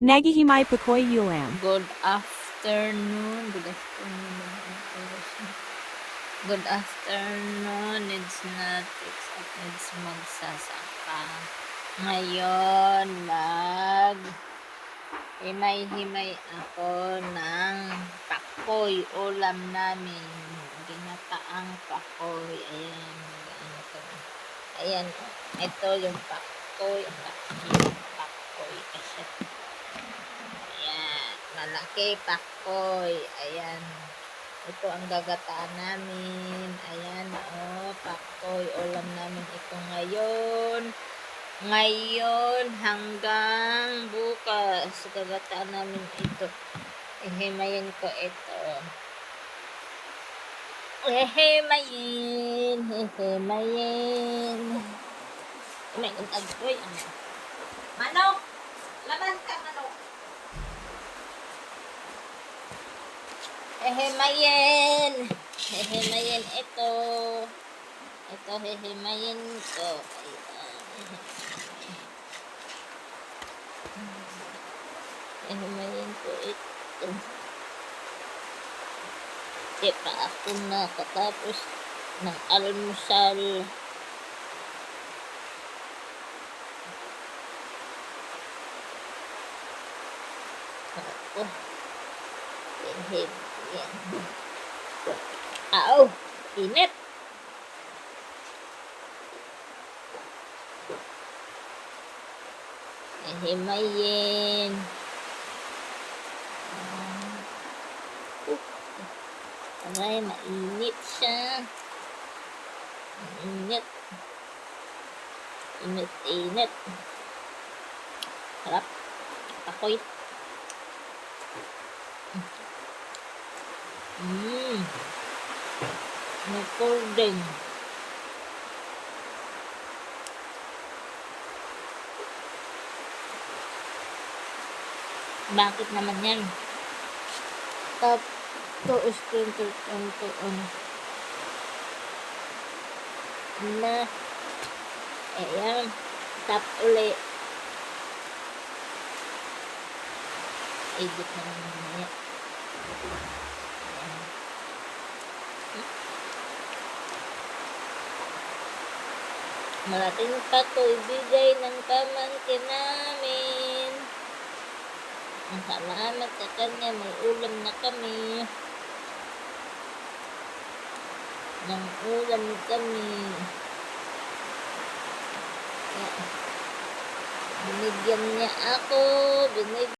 Nagihimay Pukoy Ulam. Good afternoon. Good afternoon. Good afternoon. Needs natics at needs magsasaka. Ngayon, mag himay-himay ako ng pakoy. Ulam namin. Ginataang pakoy. Ayan. Ayan. Ito yung pakoy. Pakoy. Malaki pakoy. Ayan. Ito ang gagataan namin. Ayan, oh, pakoy. Ulam namin ito ngayon. Ngayon hanggang bukas. Gagataan namin ito. Ihimayin ko ito. Ihimayin. Ihimayin. Ihimayin. Ano? Manok! Laban ka, manok! Hehimayin. Hehimayin ito. Ito hehimayin ko. Ayan. Hehimayin ko ito. Di pa ako nakatapos ng almusal. Ako. Hehim. Yan. Aw! Init! Himayin. Aray, mainit siya. Mainit. Init, init. Mmm. Recording. Bakit naman yan? Top to screen to on to on. Na. Ayan. Tap uli. Edit na naman mamaya. Ayan. Malaking pa to ibigay ng pamangkin namin. Ang salamat sa may ulam na kami. Ng ulam kami. Binigyan niya ako, binig